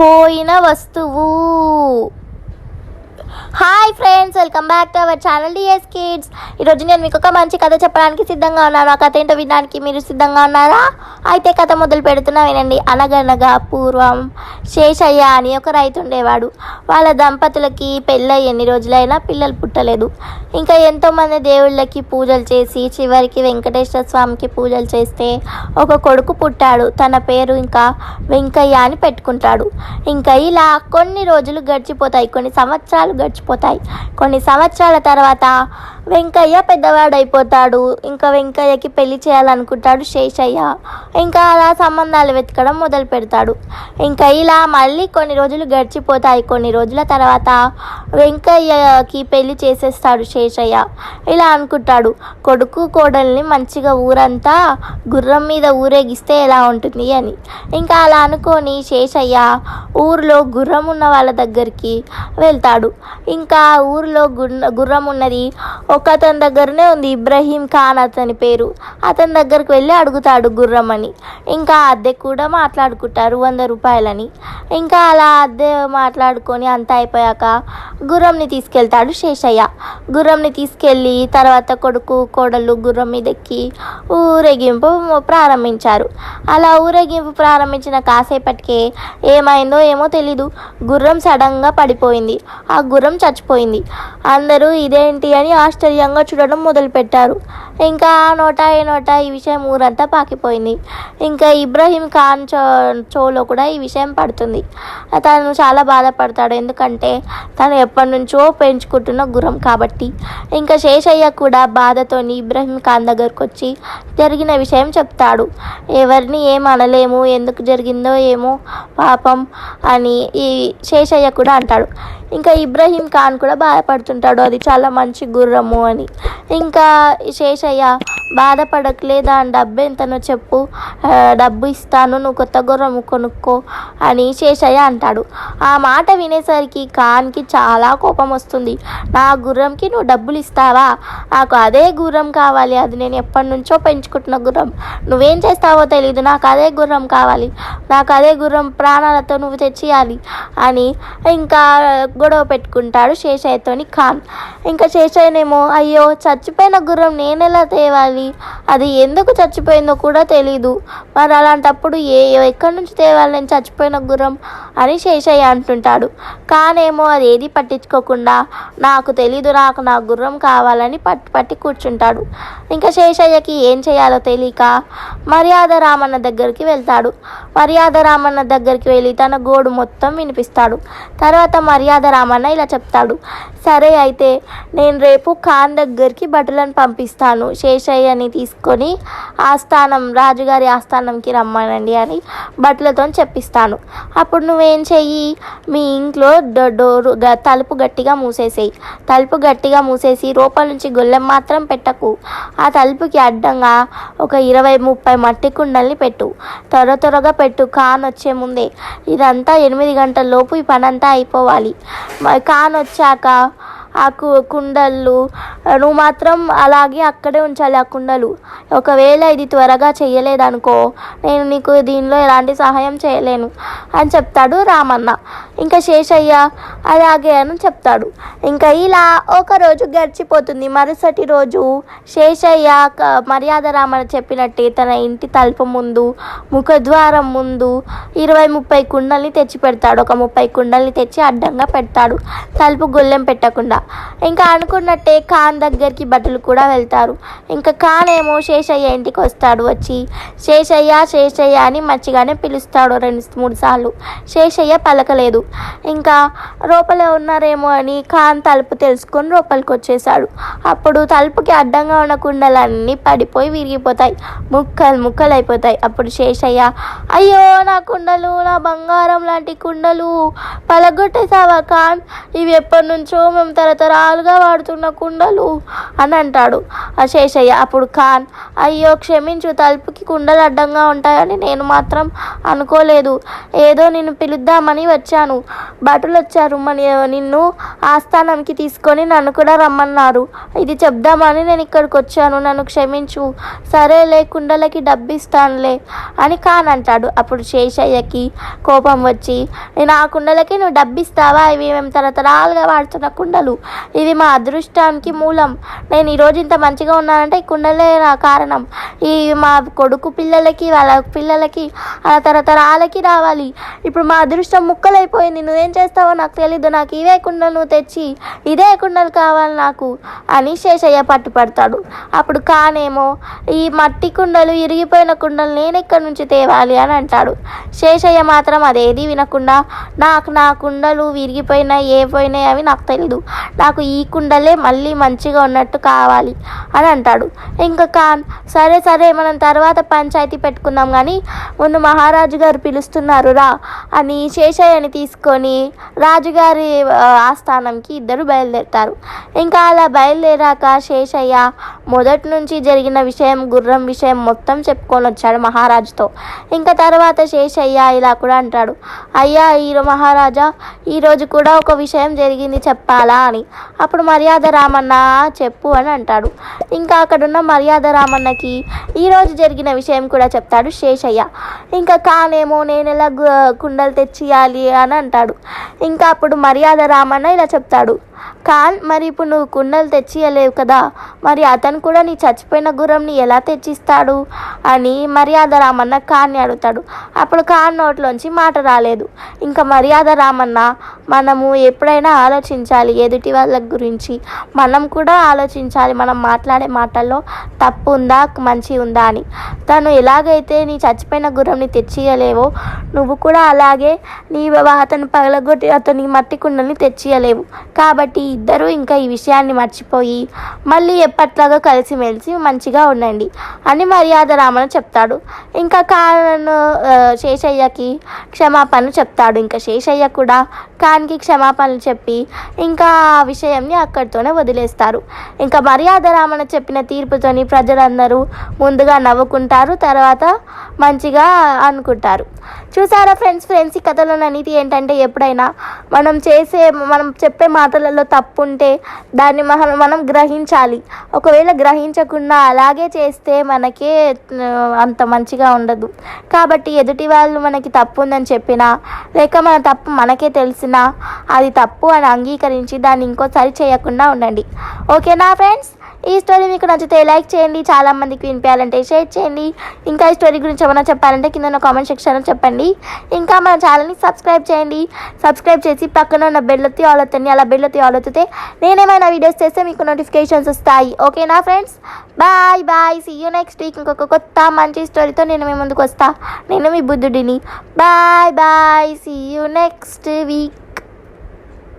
పోయిన వస్తువు. Hi friends welcome back to our channel DS kids ఈరోజు నేను మీకు ఒక మంచి కథ చెప్పడానికి సిద్ధంగా ఉన్నాను. ఆ కథ ఏంటో వినడానికి మీరు సిద్ధంగా ఉన్నారా? అయితే కథ మొదలు పెడుతున్నా వినండి. అనగనగా పూర్వం శేషయ్య అని ఒక రైతు ఉండేవాడు. వాళ్ళ దంపతులకి పెళ్ళై ఎన్ని రోజులైనా పిల్లలు పుట్టలేదు. ఇంకా ఎంతోమంది దేవుళ్ళకి పూజలు చేసి చివరికి వెంకటేశ్వర స్వామికి పూజలు చేస్తే ఒక కొడుకు పుట్టాడు. తన పేరు ఇంకా వెంకయ్య అని పెట్టుకుంటాడు. ఇంకా ఇలా కొన్ని రోజులు గడిచిపోతాయి. కొన్ని సంవత్సరాలు గడిచి మర్చిపోతాయి. కొన్ని సంవత్సరాల తర్వాత వెంకయ్య పెద్దవాడైపోతాడు. ఇంకా వెంకయ్యకి పెళ్ళి చేయాలనుకుంటాడు శేషయ్య. ఇంకా అలా సంబంధాలు వెతకడం మొదలు పెడతాడు. ఇంకా ఇలా మళ్ళీ కొన్ని రోజులు గడిచిపోతాయి. కొన్ని రోజుల తర్వాత వెంకయ్యకి పెళ్ళి చేసేస్తాడు శేషయ్య. ఇలా అనుకుంటాడు. కొడుకు కోడల్ని మంచిగా ఊరంతా గుర్రం మీద ఊరేగిస్తే ఎలా ఉంటుంది అని. ఇంకా అలా అనుకొని శేషయ్య ఊరిలో గుర్రం ఉన్న వాళ్ళ దగ్గరికి వెళ్తాడు. ఇంకా ఊరిలో గుర్ర గుర్రం ఉన్నది ఒక అతని దగ్గరనే ఉంది ఇబ్రహీం ఖాన్ అతని పేరు. అతని దగ్గరికి వెళ్ళి అడుగుతాడు గుర్రమని. ఇంకా అద్దె కూడా మాట్లాడుకుంటారు వంద రూపాయలని. ఇంకా అలా అద్దె మాట్లాడుకొని అంతా అయిపోయాక గుర్రంని తీసుకెళ్తాడు శేషయ్య. గుర్రంని తీసుకెళ్ళి తర్వాత కొడుకు కోడలు గుర్రం మీద ఎక్కి ఊరేగింపు ప్రారంభించారు. అలా ఊరేగింపు ప్రారంభించిన కాసేపటికే ఏమైందో ఏమో తెలీదు. గుర్రం సడన్గా పడిపోయింది. ఆ గుర్రం చచ్చిపోయింది. అందరూ ఇదేంటి అని ఆశ్చర్యంగా చూడడం మొదలుపెట్టారు. ఇంకా ఆ నోట ఏ నోట ఈ విషయం ఊరంతా పాకిపోయింది. ఇంకా ఇబ్రహీం ఖాన్ చో చోలో కూడా ఈ విషయం పడుతుంది. తను చాలా బాధపడతాడు. ఎందుకంటే తను ఎప్పటి నుంచో పెంచుకుంటున్న గుర్రం కాబట్టి. ఇంకా శేషయ్య కూడా బాధతోని ఇబ్రహీం ఖాన్ దగ్గరకు వచ్చి జరిగిన విషయం చెప్తాడు. ఎవరిని ఏం అనలేము ఎందుకు జరిగిందో ఏమో పాపం అని ఈ శేషయ్య కూడా అంటాడు. ఇంకా ఇబ్రహీం ఖాన్ కూడా బాధపడుతుంటాడు. అది చాలా మంచి గుర్రము అని. ఇంకా శేషయ్య బాధపడకలే దాని డబ్బు ఎంతనో చెప్పు. డబ్బు ఇస్తాను నువ్వు కొత్త గుర్రం కొనుక్కో అని శేషయ్య అంటాడు. ఆ మాట వినేసరికి ఖాన్కి చాలా కోపం వస్తుంది. నా గుర్రంకి నువ్వు డబ్బులు ఇస్తావా? నాకు అదే గుర్రం కావాలి. అది నేను ఎప్పటి నుంచో పెంచుకుంటున్న గుర్రం. నువ్వేం చేస్తావో తెలియదు నాకు అదే గుర్రం కావాలి. నాకు అదే గుర్రం ప్రాణాలతో నువ్వు తెచ్చియాలి అని ఇంకా గొడవ పెట్టుకుంటాడు శేషయ్యతోని ఖాన్ ఇంకా శేషయ్యనేమో అయ్యో చచ్చిపోయిన గుర్రం నేను ఎలా తేవాలి? అది ఎందుకు చచ్చిపోయిందో కూడా తెలీదు. మరి అలాంటప్పుడు ఏ ఎక్కడి నుంచి తేవాలి నేను చచ్చిపోయిన గుర్రం? అని శేషయ్య అంటుంటాడు. కానేమో అది ఏది పట్టించుకోకుండా నాకు తెలీదు నాకు నా గుర్రం కావాలని పట్టి పట్టి కూర్చుంటాడు. ఇంకా శేషయ్యకి ఏం చేయాలో తెలియక మర్యాద రామన్న దగ్గరికి వెళ్తాడు. మర్యాద రామన్న దగ్గరికి వెళ్ళి తన గోడు మొత్తం వినిపిస్తాడు. తర్వాత మర్యాద రామన్న ఇలా చెప్తాడు. సరే అయితే నేను రేపు ఖాన్ దగ్గరికి బట్టలను పంపిస్తాను. శేషయ్యని తీసుకొని ఆస్థానం రాజుగారి ఆస్థానంకి రమ్మనండి అని బట్టలతో చెప్పిస్తాను. అప్పుడు నువ్వేం చెయ్యి? మీ ఇంట్లో డో- డోరు తలుపు గట్టిగా మూసేసేయి. తలుపు గట్టిగా మూసేసి లోపల నుంచి గొల్లెం మాత్రం పెట్టకు. ఆ తలుపుకి అడ్డంగా ఒక ఇరవై ముప్పై మట్టి కుండల్ని పెట్టు. త్వర త్వరగా పెట్టు కాన్ వచ్చే ముందే. ఇదంతా ఎనిమిది గంటల లోపు ఈ పనంతా అయిపోవాలి. కాన్ వచ్చాక ఆ కు- కుండలు నువ్వు మాత్రం అలాగే అక్కడే ఉంచాలి ఆ కుండలు. ఒకవేళ ఇది త్వరగా చేయలేదనుకో నేను నీకు దీనిలో ఎలాంటి సహాయం చేయలేను అని చెప్తాడు రామన్న. ఇంకా శేషయ్య అలాగే అని చెప్తాడు. ఇంకా ఇలా ఒక రోజు గడిచిపోతుంది. మరుసటి రోజు శేషయ్య మర్యాద రామన్న చెప్పినట్టే తన ఇంటి తలుపు ముందు ముఖద్వారం ముందు ఇరవై ముప్పై కుండల్ని తెచ్చి పెడతాడు ఒక ముప్పై కుండల్ని తెచ్చి అడ్డంగా పెడతాడు. తలుపు గొల్లెం పెట్టకుండా. ఇంకా అనుకున్నట్టే ఖాన్ దగ్గరికి భటులు కూడా వెళ్తారు. ఇంకా ఖాన్ ఏమో శేషయ్య ఇంటికి వస్తాడు వచ్చి. శేషయ్య శేషయ్య అని మంచిగానే పిలుస్తాడు రెండు మూడు సార్లు. శేషయ్య పలకలేదు. ఇంకా లోపలే ఉన్నారేమో అని ఖాన్ తలుపు తెలుసుకొని లోపలికి వచ్చేసాడు అప్పుడు తలుపుకి అడ్డంగా ఉన్న కుండలన్నీ పడిపోయి విరిగిపోతాయి. ముక్కలు ముక్కలు అయిపోతాయి అప్పుడు శేషయ్య అయ్యో నా కుండలు నా బంగారం లాంటి కుండలు పలగొట్టేసావా ఖాన్? ఇవి ఎప్పటి నుంచో మేము తర్వాత తరతరాలుగా వాడుతున్న కుండలు అని అంటాడు ఆ శేషయ్య అప్పుడు ఖాన్ అయ్యో క్షమించు తలుపుకి కుండలు అడ్డంగా ఉంటాయని నేను మాత్రం అనుకోలేదు. ఏదో నిన్ను పిలుద్దామని వచ్చాను. భటులు వచ్చారు మన నిన్ను ఆస్థానంకి తీసుకొని నన్ను కూడా రమ్మన్నారు. ఇది చెప్దామని నేను ఇక్కడికి వచ్చాను నన్ను క్షమించు. సరేలే కుండలకి డబ్బిస్తానులే అని ఖాన్ అంటాడు. అప్పుడు శేషయ్యకి కోపం వచ్చి నేను ఆ కుండలకి నువ్వు డబ్బిస్తావా? ఇవి మేము తరతరాలుగా వాడుతున్న కుండలు. ఇది మా అదృష్టానికి మూలం. నేను ఈరోజు ఇంత మంచిగా ఉన్నానంటే ఈ కుండలే నా కారణం. ఈ మా కొడుకు పిల్లలకి వాళ్ళ పిల్లలకి అలా తరతరాలకి రావాలి. ఇప్పుడు మా అదృష్టం ముక్కలైపోయింది. నువ్వేం చేస్తావో నాకు తెలీదు. నాకు ఇవే కుండలు నువ్వు తెచ్చి ఇదే కుండలు కావాలి నాకు అని శేషయ్య పట్టుపడతాడు. అప్పుడు కానేమో ఈ మట్టి కుండలు ఇరిగిపోయిన కుండలు నేను ఎక్కడి నుంచి తేవాలి అని అంటాడు. శేషయ్య మాత్రం అదేది వినకుండా నాకు నా కుండలు విరిగిపోయినాయి ఏ పోయినాయి అవి నాకు తెలీదు. నాకు ఈ కుండలే మళ్ళీ మంచిగా ఉన్నట్టు కావాలి అని అంటాడు. ఇంకా ఖాన్ సరే సరే మనం తర్వాత పంచాయతీ పెట్టుకుందాం కానీ ముందు మహారాజు గారు పిలుస్తున్నారు రా అని శేషయ్యని తీసుకొని రాజుగారి ఆ, ఆస్థానంకి ఇద్దరు బయలుదేరుతారు. ఇంకా అలా బయలుదేరాక శేషయ్య మొదటి నుంచి జరిగిన విషయం గుర్రం విషయం మొత్తం చెప్పుకొని వచ్చాడు మహారాజుతో. ఇంకా తర్వాత శేషయ్య ఇలా కూడా అంటాడు అయ్యా ఈ మహారాజా ఈరోజు కూడా ఒక విషయం జరిగింది చెప్పాలా? అని. అప్పుడు మర్యాద రామన్న చెప్పు అని అంటాడు. ఇంకా అక్కడున్న మర్యాద రామన్నకి ఈరోజు జరిగిన విషయం కూడా చెప్తాడు శేషయ్య. ఇంకా కానేమో నేను ఎలా కుండలు తెచ్చియాలి అని అంటాడు. ఇంకా అప్పుడు మర్యాద రామన్న ఇలా చెప్తాడు. కాన్ మరి ఇప్పుడు నువ్వు కుండలు తెచ్చియలేవు కదా. మరి అతను కూడా నీ చచ్చిపోయిన గుర్రంని ఎలా తెచ్చిస్తాడు అని మర్యాద రామన్న కాన్ని అడుగుతాడు. అప్పుడు కాన్ నోట్లోంచి మాట రాలేదు. ఇంకా మర్యాద రామన్న మనము ఎప్పుడైనా ఆలోచించాలి ఎదుటి వాళ్ళ గురించి. మనం కూడా ఆలోచించాలి మనం మాట్లాడే మాటల్లో తప్పు ఉందా మంచి ఉందా అని. తను ఎలాగైతే నీ చచ్చిపోయిన గుర్రంని తెచ్చియలేవో నువ్వు కూడా అలాగే నీ అతను పగలగొట్టి అతని మట్టి కుండల్ని తెచ్చియలేవు. కాబట్టి ఇద్దరు ఇంకా ఈ విషయాన్ని మర్చిపోయి మళ్ళీ ఎప్పట్లాగా కలిసిమెలిసి మంచిగా ఉండండి అని మర్యాద రామన చెప్తాడు. ఇంకా కాను శేషయ్యకి క్షమాపణ చెప్తాడు. ఇంకా శేషయ్య కూడా కాన్కి క్షమాపణలు చెప్పి ఇంకా ఆ విషయంని అక్కడితోనే వదిలేస్తారు. ఇంకా మర్యాద రామన చెప్పిన తీర్పుతోని ప్రజలందరూ ముందుగా నవ్వుకుంటారు తర్వాత మంచిగా అనుకుంటారు. చూసారా ఫ్రెండ్స్ ఫ్రెండ్స్ ఈ కథలో నీతి ఏంటంటే ఎప్పుడైనా మనం చేసే మనం చెప్పే మాటలలో తప్పు ఉంటే దాన్ని మనం మనం గ్రహించాలి. ఒకవేళ గ్రహించకుండా అలాగే చేస్తే మనకే అంత మంచిగా ఉండదు. కాబట్టి ఎదుటి వాళ్ళు మనకి తప్పు ఉందని చెప్పినా లేక మన తప్పు మనకే తెలిసినా అది తప్పు అని అంగీకరించి దాన్ని ఇంకోసారి చేయకుండా ఉండండి. ఓకేనా ఫ్రెండ్స్? ఈ స్టోరీ మీకు నచ్చితే లైక్ చేయండి. చాలామందికి వినిపించాలంటే షేర్ చేయండి. ఇంకా ఈ స్టోరీ గురించి ఏమైనా చెప్పాలంటే కింద కామెంట్ సెక్షన్లో చెప్పండి. ఇంకా మన ఛానల్ని సబ్స్క్రైబ్ చేయండి. సబ్స్క్రైబ్ చేసి పక్కన ఉన్న బెల్లొత్తి ఒత్తి ఆల్ అలా బెల్లొత్తి ఒత్తి ఆల్ నేనేమైనా వీడియోస్ చేస్తే మీకు నోటిఫికేషన్స్ వస్తాయి. ఓకేనా friends bye bye see you next week ఇంకొక కొత్త మంచి స్టోరీతో నేను మీ ముందుకు వస్తా. నేను మీ బుద్ధుడిని. Bye bye see you next week